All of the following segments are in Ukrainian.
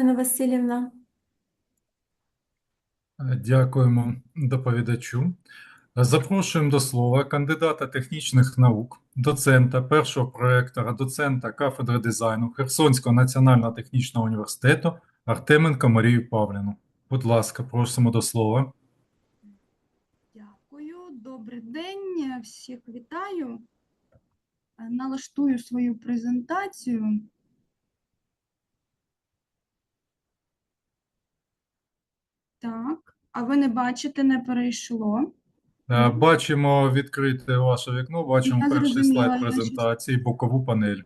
Галина Васильівна. Дякуємо доповідачу. Запрошуємо до слова кандидата технічних наук, доцента першого проєктора, доцента кафедри дизайну Херсонського національного технічного університету Артеменко Марію Павлівну. Будь ласка, просимо до слова. Дякую, добрий день, всіх вітаю. Е, Налаштую свою презентацію. Так, а ви не бачите, не перейшло. Е, Бачимо відкрите ваше вікно, бачимо Я перший зрозуміла, слайд я презентації, бокову панель.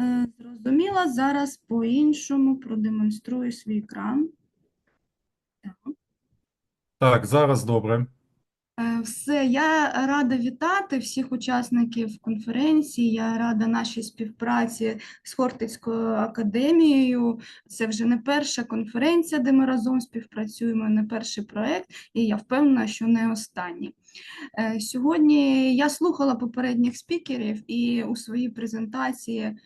Е, Зрозуміла, зараз по-іншому продемонструю свій екран. Так. Так, зараз добре. Е, Все, я рада вітати всіх учасників конференції. Я рада нашій співпраці з Хортицькою академією. Це вже не перша конференція, де ми разом співпрацюємо, не перший проект, і я впевнена, що не останній. Е, Сьогодні я слухала попередніх спікерів і у своїй презентації е,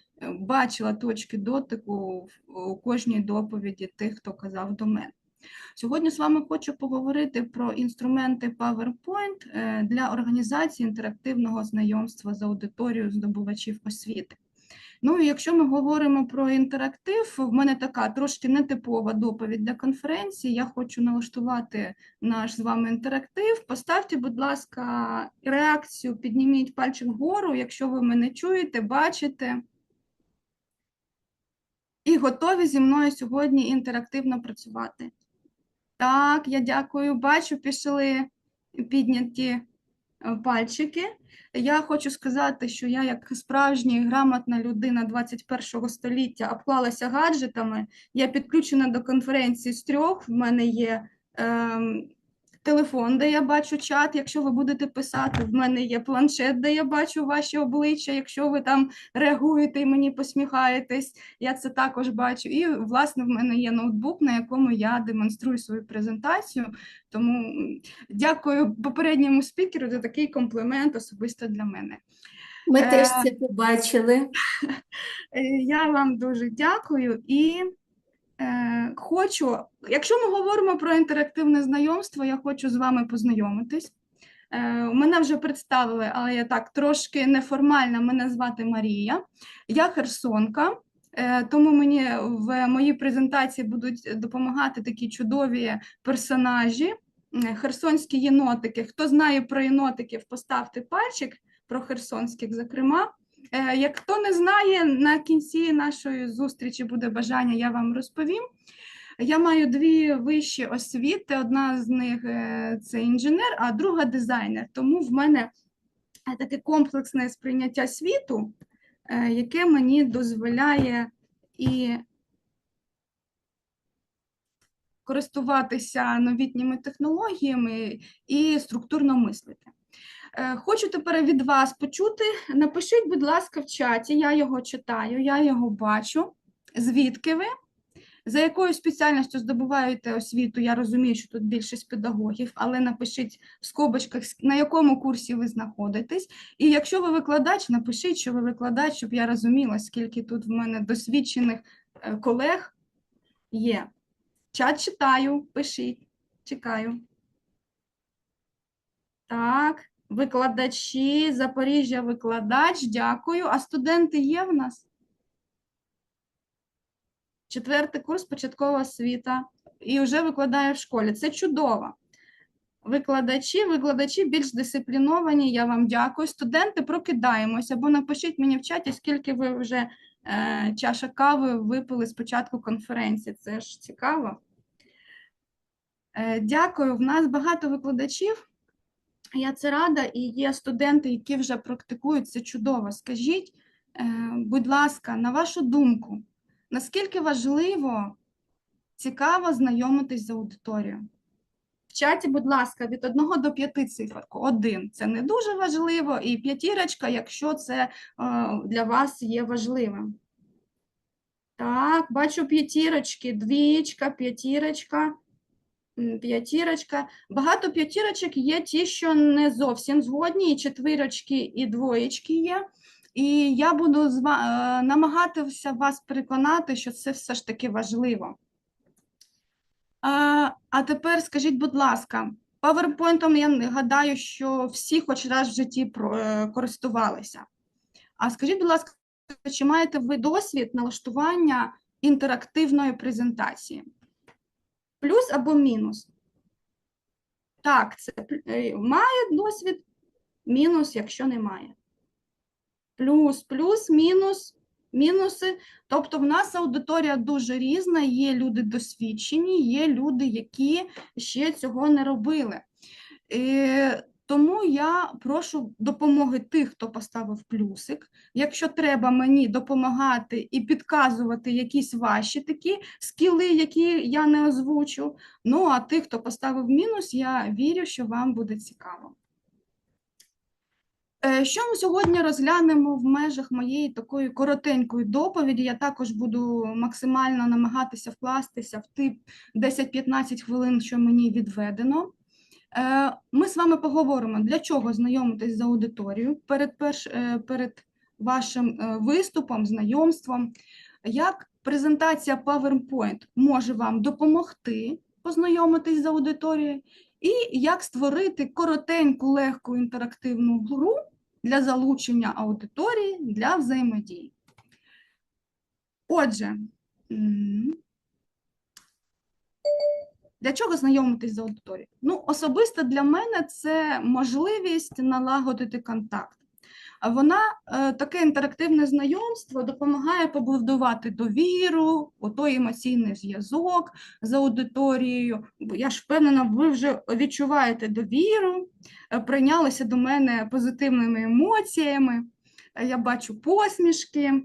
бачила точки дотику у кожній доповіді тих, хто казав до мене. Сьогодні з вами хочу поговорити про інструменти PowerPoint е, для організації інтерактивного знайомства з аудиторією здобувачів освіти. Ну і якщо ми говоримо про інтерактив, в мене така трошки нетипова доповідь для конференції. Я хочу налаштувати наш з вами інтерактив. Поставте, будь ласка, реакцію, підніміть пальчик вгору, якщо ви мене чуєте, бачите. І готові зі мною сьогодні інтерактивно працювати. Так, я дякую. Бачу, пішли підняті е, пальчики. Я хочу сказати, що я, як справжня грамотна людина 21 століття, обклалася гаджетами. Я підключена до конференції з трьох. В мене є ем, телефон, де я бачу чат. Якщо ви будете писати, в мене є планшет, де я бачу ваші обличчя. Якщо ви там реагуєте і мені посміхаєтесь, я це також бачу. І, власне, в мене є ноутбук, на якому я демонструю свою презентацію. Тому дякую попередньому спікеру за такий комплімент особисто для мене. Ми Е, теж це побачили. Е, Я вам дуже дякую і хочу, якщо ми говоримо про інтерактивне знайомство, я хочу з вами познайомитись. Е, мене вже представили, але я так трошки неформально. Мене звати Марія. Я херсонка, е, тому мені в моїй презентації будуть допомагати такі чудові персонажі. Е, Херсонські єнотики. Хто знає про єнотиків, поставте пальчик про херсонських, зокрема. Е, Як хто не знає, на кінці нашої зустрічі буде бажання, я вам розповім. Я маю дві вищі освіти. Одна з них е, це інженер, а друга дизайнер. Тому в мене е, таке комплексне сприйняття світу, яке мені дозволяє і користуватися новітніми технологіями і структурно мислити. Е, Хочу тепер від вас почути. Напишіть, будь ласка, в чаті, я його читаю, я його бачу. Звідки ви? За якою спеціальністю здобуваєте освіту? Я розумію, що тут більшість педагогів, але напишіть в скобочках, на якому курсі ви знаходитесь. І якщо ви викладач, напишіть, що ви викладач, щоб я розуміла, скільки тут в мене досвідчених е, колег є. Чат читаю, пишіть, чекаю. Так, викладачі, Запоріжжя викладач, дякую. А студенти є в нас? Четвертий курс початкова освіта і вже викладає в школі. Це чудово. Викладачі, викладачі більш дисципліновані, я вам дякую. Студенти, прокидаємось або напишіть мені в чаті, скільки ви вже е, чашок кави випили з початку конференції. Це ж цікаво. Е, дякую. В нас багато викладачів. Я це рада, і є студенти, які вже практикують це чудово. Скажіть, е, будь ласка, на вашу думку, наскільки важливо, цікаво знайомитись з аудиторією? В чаті, будь ласка, від 1 до 5 циферку. Один це не дуже важливо, і п'ятірочка, якщо це е, для вас є важливим. Так, бачу п'ятірочки, двічка, п'ятірочка, п'ятірочка. Багато п'ятірочок є ті, що не зовсім згодні, і четвірочки, і двоєчки є. І я буду е, намагатися вас переконати, що це все ж таки важливо. А, а тепер скажіть, будь ласка, PowerPoint, я гадаю, що всі хоч раз в житті е, користувалися. А скажіть, будь ласка, чи маєте ви досвід налаштування інтерактивної презентації? Плюс або мінус? Так, це е, має досвід, мінус, якщо немає. Плюс, плюс, мінус, мінуси. Тобто в нас аудиторія дуже різна, є люди досвідчені, є люди, які ще цього не робили. Тому я прошу допомоги тих, хто поставив плюсик. Якщо треба мені допомагати і підказувати якісь ваші такі скіли, які я не озвучу. Ну, а тих, хто поставив мінус, я вірю, що вам буде цікаво. Е, Що ми сьогодні розглянемо в межах моєї такої коротенької доповіді? Я також буду максимально намагатися вкластися в ті 10-15 хвилин, що мені відведено. Е, Ми з вами поговоримо, для чого знайомитись з аудиторією перед, перш, е, перед вашим е, виступом, знайомством, як презентація PowerPoint може вам допомогти познайомитись з аудиторією, і як створити коротеньку, легку інтерактивну гру для залучення аудиторії для взаємодії. Отже, для чого знайомитись з аудиторією? Ну, особисто для мене це можливість налагодити контакт. Вона е, таке інтерактивне знайомство допомагає побудувати довіру, отой емоційний зв'язок з аудиторією. Я ж впевнена, ви вже відчуваєте довіру, е, прийнялися до мене позитивними емоціями. Я бачу посмішки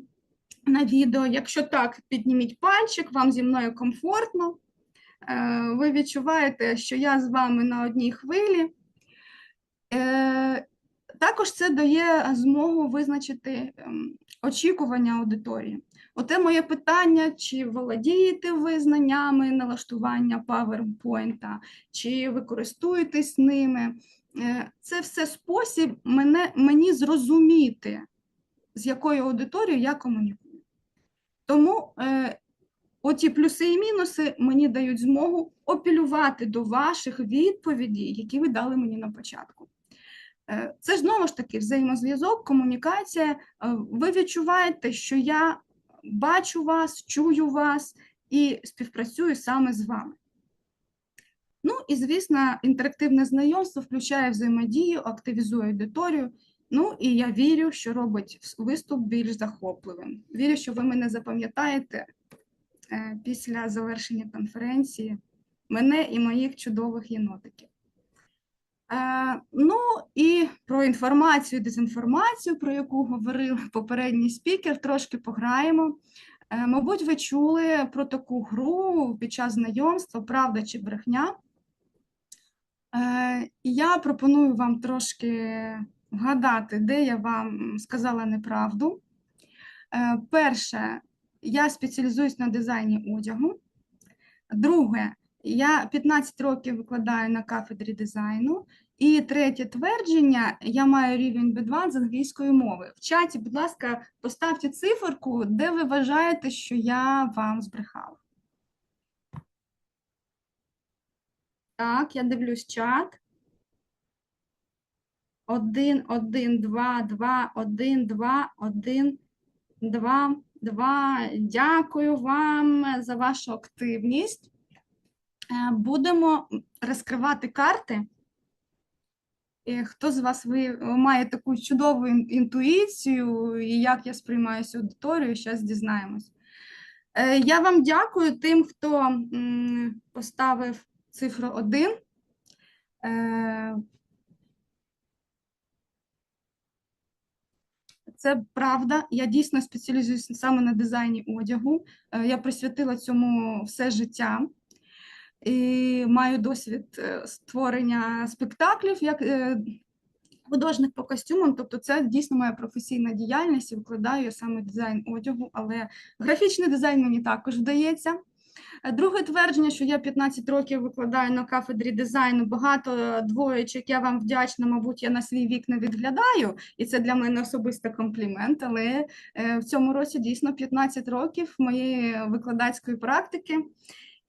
на відео. Якщо так, підніміть пальчик, вам зі мною комфортно. Е, Ви відчуваєте, що я з вами на одній хвилі. Е, Також це дає змогу визначити ем, очікування аудиторії. Оте моє питання: чи володієте ви знаннями налаштування PowerPoint, чи ви користуєтесь ними? Е, Це все спосіб мене, мені зрозуміти, з якою аудиторією я комунікую. Тому оті плюси і мінуси мені дають змогу апелювати до ваших відповідей, які ви дали мені на початку. Е, Це знову ж таки взаємозв'язок, комунікація. Е, Ви відчуваєте, що я бачу вас, чую вас і співпрацюю саме з вами. Ну і, звісно, інтерактивне знайомство включає взаємодію, активізує аудиторію. Ну і я вірю, що робить виступ більш захопливим. Вірю, що ви мене запам'ятаєте після завершення конференції, мене і моїх чудових єнотиків. Е, ну і про інформацію дезінформацію, про яку говорив попередній спікер, трошки пограємо. Е, мабуть, ви чули про таку гру під час знайомства Правда чи брехня. Е, я пропоную вам трошки вгадати, де я вам сказала неправду. Е, перше, я спеціалізуюсь на дизайні одягу. Друге, я 15 років викладаю на кафедрі дизайну. І третє твердження: я маю рівень B2 з англійської мови. В чаті, будь ласка, поставте циферку, де ви вважаєте, що я вам збрехала. Так, я дивлюсь чат. Один, один, два, два, один, два, один, два, два. Дякую вам за вашу активність. Е, Будемо розкривати карти. Е, Хто з вас ви має таку чудову інтуїцію, і як я сприймаюся аудиторією, зараз дізнаємось. Е, Я вам дякую тим, хто поставив цифру 1. Це правда. Я дійсно спеціалізуюся саме на дизайні одягу. Е, Я присвятила цьому все життя і маю досвід е, створення спектаклів як е, художник по костюмам. Тобто, це дійсно моя професійна діяльність і викладаю я саме дизайн одягу, але графічний дизайн мені також вдається. Е, Друге твердження, що я 15 років викладаю на кафедрі дизайну, багато двоєчок, я вам вдячна, мабуть, я на свій вік не відглядаю, і це для мене особисто комплімент, але е, в цьому році дійсно 15 років моєї викладацької практики.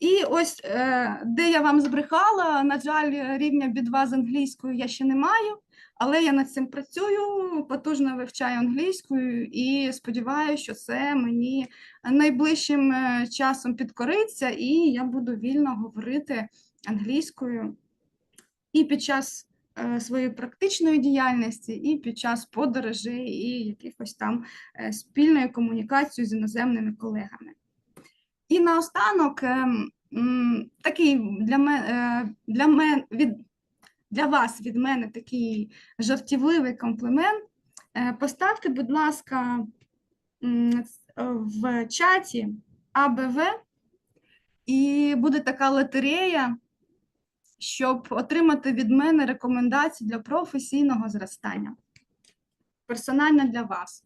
І ось е, де я вам збрехала, на жаль, рівня B2 з англійською я ще не маю, але я над цим працюю, потужно вивчаю англійською і сподіваюся, що це мені найближчим е, часом підкориться, і я буду вільно говорити англійською і під час е, своєї практичної діяльності, і під час подорожей, і якихось там е, спільної комунікації з іноземними колегами. І наостанок ем, такий для мене для мен від для вас від мене такий жартівливий комплімент. Е, Поставте, будь ласка, е, в чаті АБВ, і буде така лотерея, щоб отримати від мене рекомендації для професійного зростання. Персонально для вас.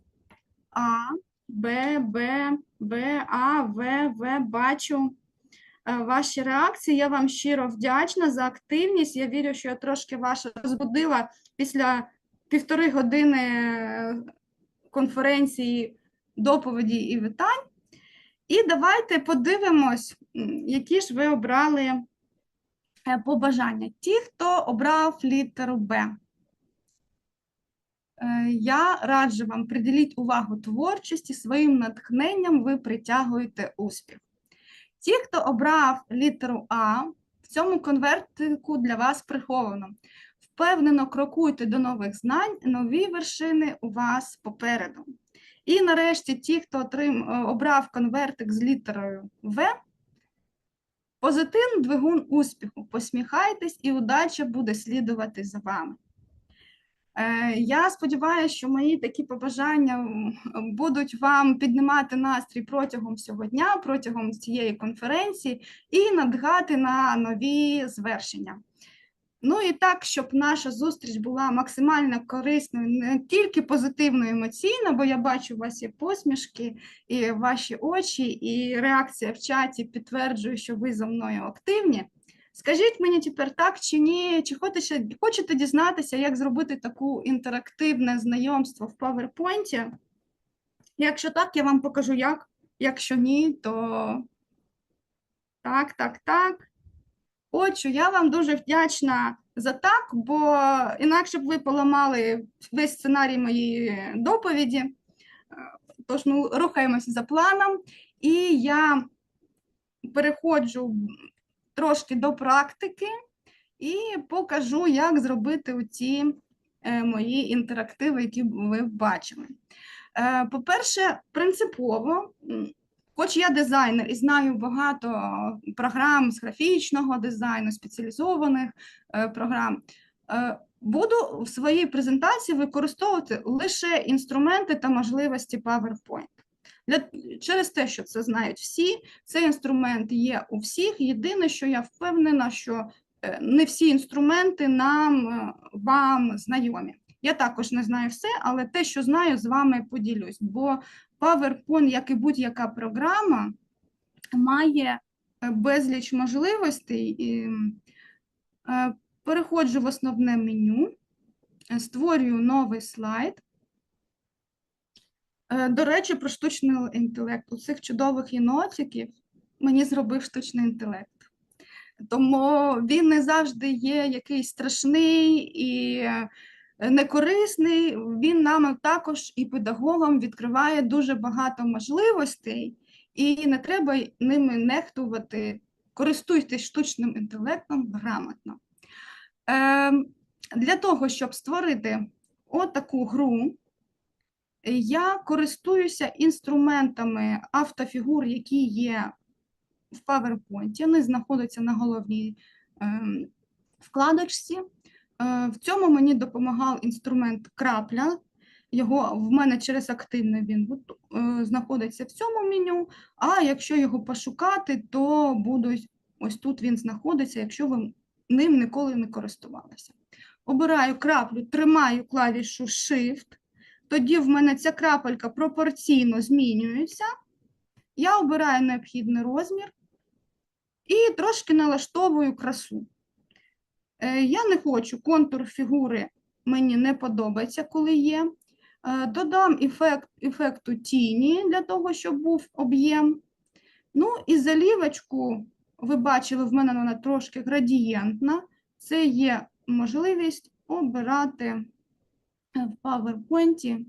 А, Б, Б, Б, А, В, В, бачу ваші реакції. Я вам щиро вдячна за активність. Я вірю, що я трошки вашу розбудила після півтори години е, конференції доповіді і вітань. І давайте подивимось, які ж ви обрали е, побажання. Ті, хто обрав літеру Б. Е, Я раджу вам приділіть увагу творчості, своїм натхненням ви притягуєте успіх. Ті, хто обрав літеру А, в цьому конвертику для вас приховано. Впевнено крокуйте до нових знань, нові вершини у вас попереду. І нарешті ті, хто отрим, е, обрав конвертик з літерою В, позитивний двигун успіху. Посміхайтесь, і удача буде слідувати за вами. Е, Я сподіваюся, що мої такі побажання будуть вам піднімати настрій протягом всього дня, протягом цієї конференції і надгати на нові звершення. Ну і так, щоб наша зустріч була максимально корисною, не тільки позитивно емоційно, бо я бачу у вас є посмішки і ваші очі, і реакція в чаті підтверджує, що ви зі мною активні. Скажіть мені тепер так чи ні, чи хочете, хочете дізнатися, як зробити таке інтерактивне знайомство в PowerPoint? Якщо так, я вам покажу як. Якщо ні, то так, так, так. Отже, я вам дуже вдячна за так, бо інакше б ви поламали весь сценарій моєї доповіді. Тож ми рухаємося за планом, і я переходжу трошки до практики і покажу, як зробити оці е, мої інтерактиви, які ви бачили. Е, По-перше, принципово, хоч я дизайнер і знаю багато програм з графічного дизайну, спеціалізованих е, програм, буду в своїй презентації використовувати лише інструменти та можливості PowerPoint. Для, через те, що це знають всі, цей інструмент є у всіх. Єдине, що я впевнена, що е, не всі інструменти нам е, вам знайомі. Я також не знаю все, але те, що знаю, з вами поділюсь. Бо PowerPoint, як і будь-яка програма, має е, безліч можливостей. І, Переходжу в основне меню, створюю новий слайд. Е, До речі, про штучний інтелект. У цих чудових єнотиків мені зробив штучний інтелект. Тому він не завжди є якийсь страшний і е, некорисний. Він нам також і педагогам відкриває дуже багато можливостей, і не треба ними нехтувати. Користуйтесь штучним інтелектом грамотно. Ем, Для того, щоб створити отаку гру, я користуюся інструментами автофігур, які є в PowerPoint. Вони знаходяться на головній ем, вкладочці. Е, В цьому мені допомагав інструмент крапля. Його в мене через активне він е, знаходиться в цьому меню. А якщо його пошукати, то будуть ось тут він знаходиться, якщо ви ним ніколи не користувалися. Обираю краплю, тримаю клавішу Shift. Тоді в мене ця крапелька пропорційно змінюється. Я обираю необхідний розмір і трошки налаштовую красу. Е, Я не хочу контур фігури, мені не подобається, коли є. Е, Додам ефект, ефекту тіні для того, щоб був об'єм. Ну і залівочку ви бачили, в мене вона трошки градієнтна. Це є можливість обирати в PowerPoint.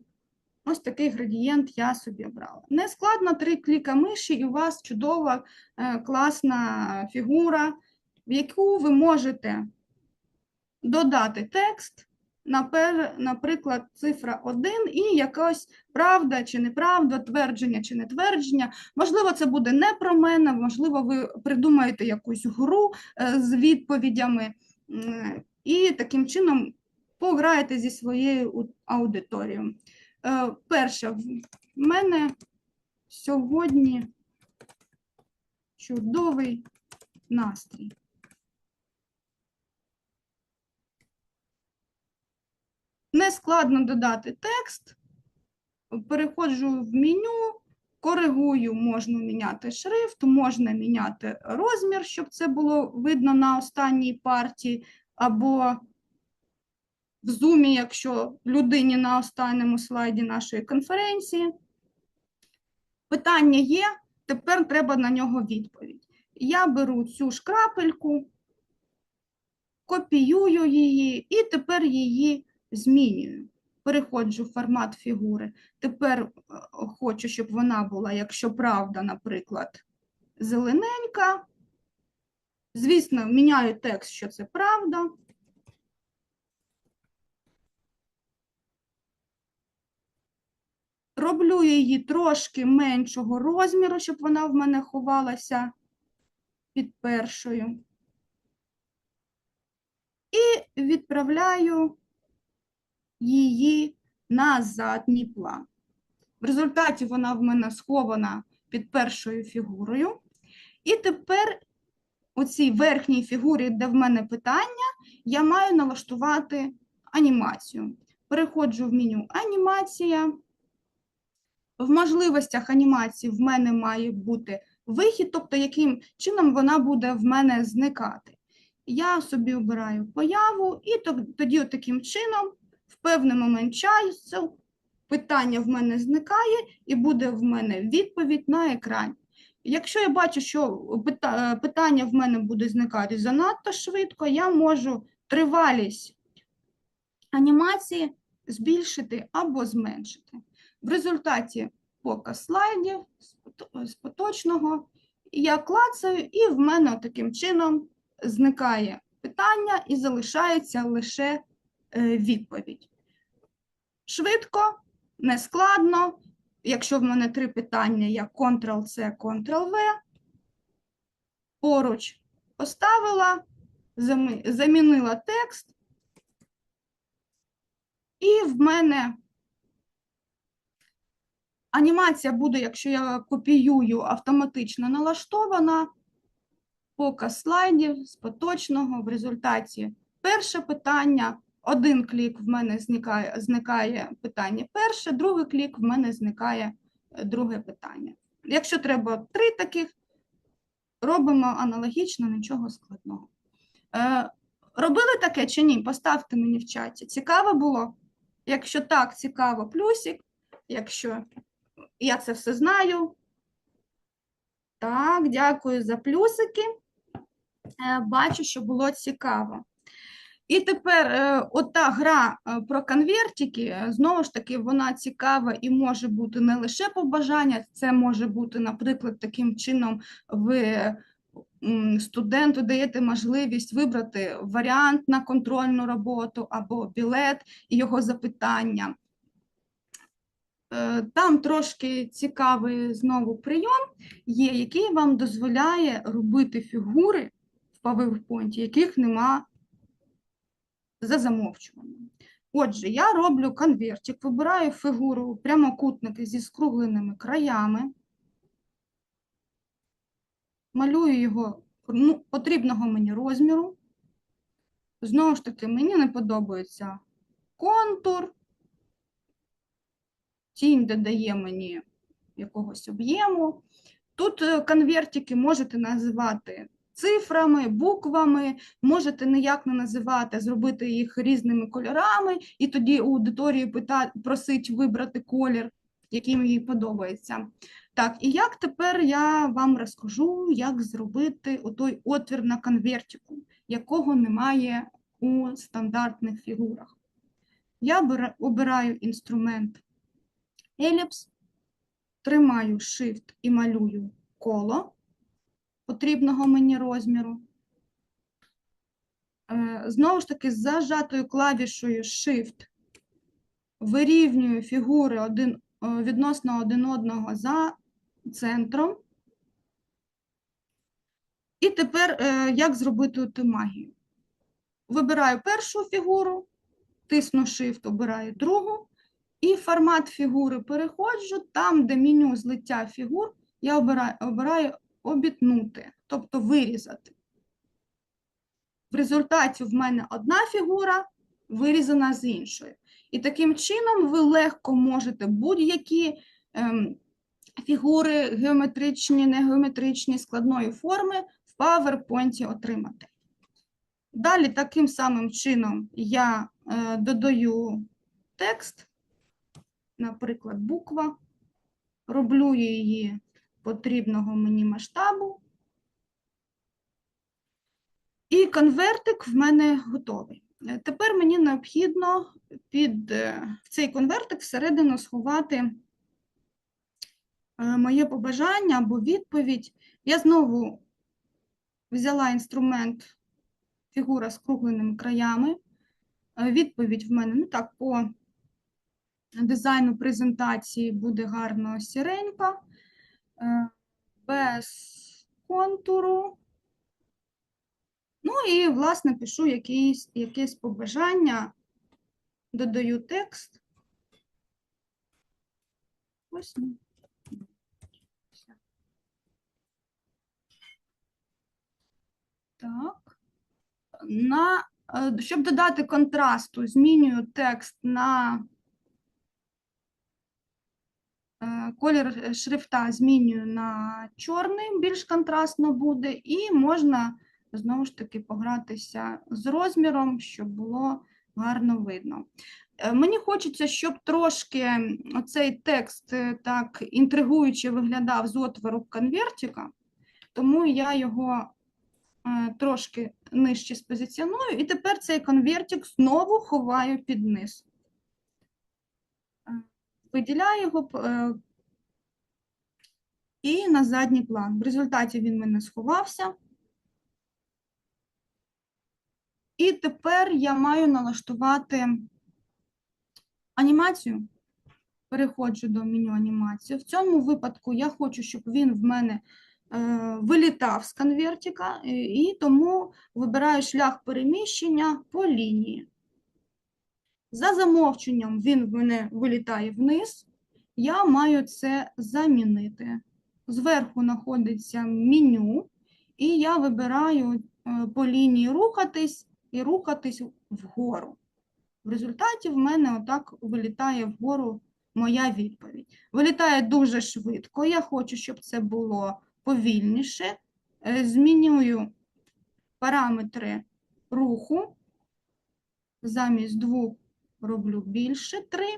Ось такий градієнт я собі обрала. Не складно, три кліка миші, і у вас чудова, е, класна фігура, в яку ви можете додати текст, наприклад, цифра 1 і якась правда чи неправда, твердження чи не твердження. Можливо, це буде не про мене, можливо, ви придумаєте якусь гру е, з відповідями і таким чином пограєте зі своєю аудиторією. Е, Перше, в мене сьогодні чудовий настрій. Не складно додати текст. Переходжу в меню, коригую, можна міняти шрифт, можна міняти розмір, щоб це було видно на останній партії, або в зумі, якщо людині на останньому слайді нашої конференції. Питання є, тепер треба на нього відповідь. Я беру цю ж крапельку, копіюю її і тепер її змінюю. Переходжу в формат фігури. Тепер е, хочу, щоб вона була, якщо правда, наприклад, зелененька. Звісно, міняю текст, що це правда. Роблю її трошки меншого розміру, щоб вона в мене ховалася під першою. І відправляю її на задній план. В результаті вона в мене схована під першою фігурою. І тепер у цій верхній фігурі, де в мене питання, я маю налаштувати анімацію. Переходжу в меню Анімація. В можливостях анімації в мене має бути вихід, тобто яким чином вона буде в мене зникати. Я собі обираю появу, і тоді таким чином в певний момент часу питання в мене зникає і буде в мене відповідь на екрані. Якщо я бачу, що питання в мене буде зникати занадто швидко, я можу тривалість анімації збільшити або зменшити. В результаті показ слайдів з поточного я клацаю, і в мене таким чином зникає питання і залишається лише е, відповідь. Швидко, нескладно. Якщо в мене три питання, я Ctrl-C, Ctrl-V, поруч поставила, замінила текст, і в мене анімація буде, якщо я копіюю, автоматично налаштована. Показ слайдів з поточного в результаті перше питання, один клік в мене зникає, зникає питання перше, другий клік в мене зникає е, друге питання. Якщо треба три таких, робимо аналогічно, нічого складного. Е, робили таке чи ні? Поставте мені в чаті. Цікаво було? Якщо так, цікаво, плюсик. Якщо я це все знаю. Так, дякую за плюсики. Е, Бачу, що було цікаво. І тепер е, ота гра е, про конвертики, знову ж таки, вона цікава і може бути не лише побажання, це може бути, наприклад, таким чином ви студенту даєте можливість вибрати варіант на контрольну роботу або білет і його запитання. Е, Там трошки цікавий знову прийом є, який вам дозволяє робити фігури в PowerPoint, яких нема за замовчуванням. Отже, я роблю конвертик, вибираю фігуру прямокутники зі скругленими краями, малюю його ну, потрібного мені розміру. Знову ж таки, мені не подобається контур, тінь додає мені якогось об'єму. Тут е, конвертики можете називати цифрами, буквами, можете ніяк не називати, зробити їх різними кольорами, і тоді у аудиторії пита... просить вибрати колір який їй подобається. Так, і як тепер я вам розкажу, як зробити отой отвір на конвертику, якого немає у стандартних фігурах. Я обираю інструмент еліпс, тримаю Shift і малюю коло потрібного мені розміру. Е, Знову ж таки, з зажатою клавішою Shift вирівнюю фігури один, е, відносно один одного за центром. І тепер е, як зробити магію? Вибираю першу фігуру, тисну Shift, обираю другу, і формат фігури переходжу. Там, де меню злиття фігур, я обираю, обираю обітнути, тобто вирізати. В результаті в мене одна фігура вирізана з іншої. І таким чином ви легко можете будь-які ем, фігури геометричні, негеометричні, складної форми в PowerPoint отримати. Далі таким самим чином я е, додаю текст, наприклад, буква, роблю її потрібного мені масштабу. І конвертик в мене готовий. Е, Тепер мені необхідно під е, цей конвертик всередину сховати е, моє побажання або відповідь. Я знову взяла інструмент фігура з кругленими краями. Відповідь в мене ну так по дизайну презентації буде гарно сіренька, е, без контуру. Ну і, власне, пишу якісь, якесь побажання, додаю текст. Ось. ну. Так. На, е, щоб додати контрасту, змінюю текст на колір е, шрифта змінюю на чорний, більш контрастно буде, і можна знову ж таки погратися з розміром, щоб було гарно видно. Е, Мені хочеться, щоб трошки м, оцей текст е, так інтригуюче виглядав з отвору конвертика, тому я його е, трошки нижче спозиціоную, і тепер цей конвертик знову ховаю під низ. Виділяю його е, і на задній план. В результаті він мене сховався. І тепер я маю налаштувати анімацію. Переходжу до меню анімації. В цьому випадку я хочу, щоб він в мене е, вилітав з конвертика, і тому вибираю шлях переміщення по лінії. За замовченням він в мене вилітає вниз. Я маю це замінити. Зверху знаходиться меню, і я вибираю е, по лінії рухатись і рухатись вгору. В результаті в мене отак вилітає вгору моя відповідь. Вилітає дуже швидко. Я хочу, щоб це було повільніше. Е, Змінюю параметри руху. Замість двох роблю більше три.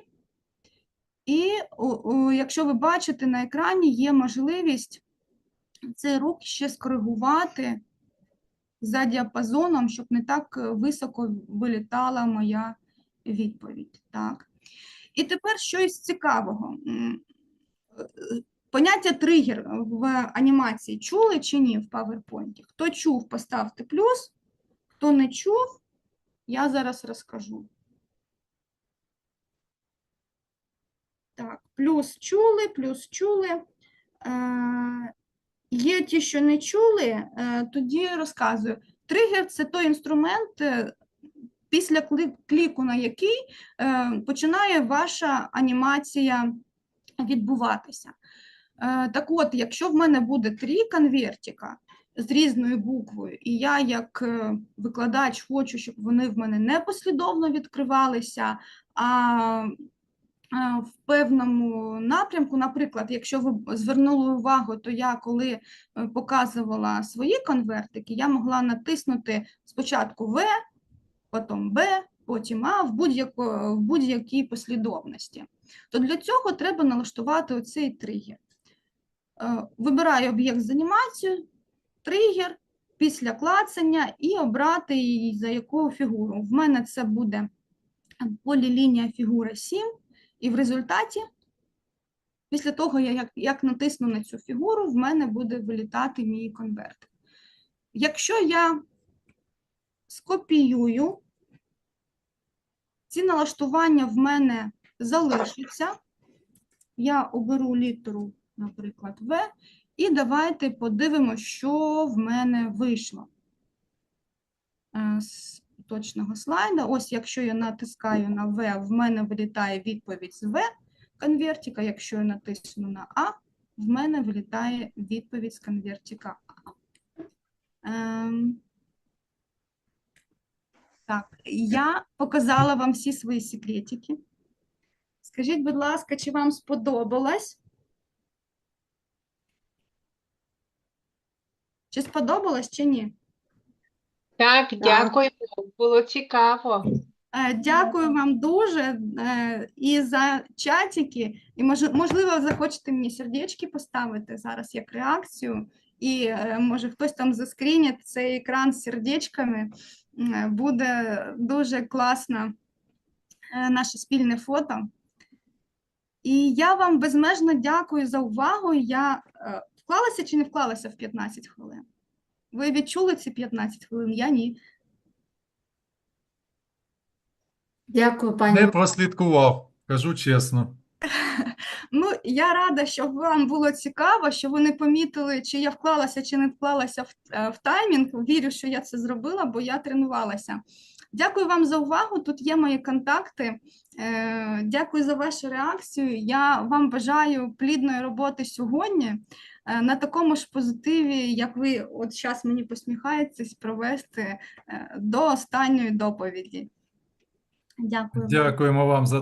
І о, о, якщо ви бачите на екрані, є можливість цей рух ще скоригувати за діапазоном, щоб не так е, високо вилітала моя відповідь. Так. І тепер щось цікавого. Е, Поняття тригер в анімації чули чи ні в PowerPoint? Хто чув, поставте плюс. Хто не чув, я зараз розкажу. Так, плюс чули, плюс чули. Е, Є ті, що не чули, е, тоді розказую. Тригер це той інструмент, е, після кліку на який починає ваша анімація відбуватися. Так от, якщо в мене буде три конвертика з різною буквою, і я як викладач хочу, щоб вони в мене не послідовно відкривалися, а в певному напрямку, наприклад, якщо ви звернули увагу, то я коли е, показувала свої конвертики, я могла натиснути спочатку В, потім Б, потім А в будь-якій послідовності. То для цього треба налаштувати оцей тригер. Е, Вибираю об'єкт з анімацією, тригер після клацання і обрати її за яку фігуру. В мене це буде полілінія фігура 7, і в результаті, після того, як, як натисну на цю фігуру, в мене буде вилітати мій конверт. Якщо я скопіюю, ці налаштування в мене залишаться. Я оберу літеру, наприклад, В, і давайте подивимося, що в мене вийшло Е, точного слайда. Ось, якщо я натискаю на В, в мене вилітає відповідь з В конвертика. Якщо я натисну на А, в мене вилітає відповідь з конвертика А. Ем, Так, я показала вам всі свої секретики. Скажіть, будь ласка, чи вам сподобалось? Чи сподобалось, чи ні? Так, дякую, було цікаво. Е, Дякую вам дуже е, і за чатики. І мож- можливо, захочете мені сердечки поставити зараз як реакцію. І е, може хтось там заскрінить цей екран з сердечками. Е, Буде дуже класно е, наше спільне фото. І я вам безмежно дякую за увагу. Я е, вклалася чи не вклалася в 15 хвилин? Ви відчули ці 15 хвилин? Я ні. Дякую, пані. Не прослідкував, кажу чесно. Ну, я рада, що вам було цікаво, що ви не помітили, чи я вклалася, чи не вклалася в, е, в таймінг. Вірю, що я це зробила, бо я тренувалася. Дякую вам за увагу. Тут є мої контакти. Е, Дякую за вашу реакцію. Я вам бажаю плідної роботи сьогодні. Е, На такому ж позитиві, як ви от зараз мені посміхаєтесь, провести е, до останньої доповіді. Дякую. Дякуємо вам за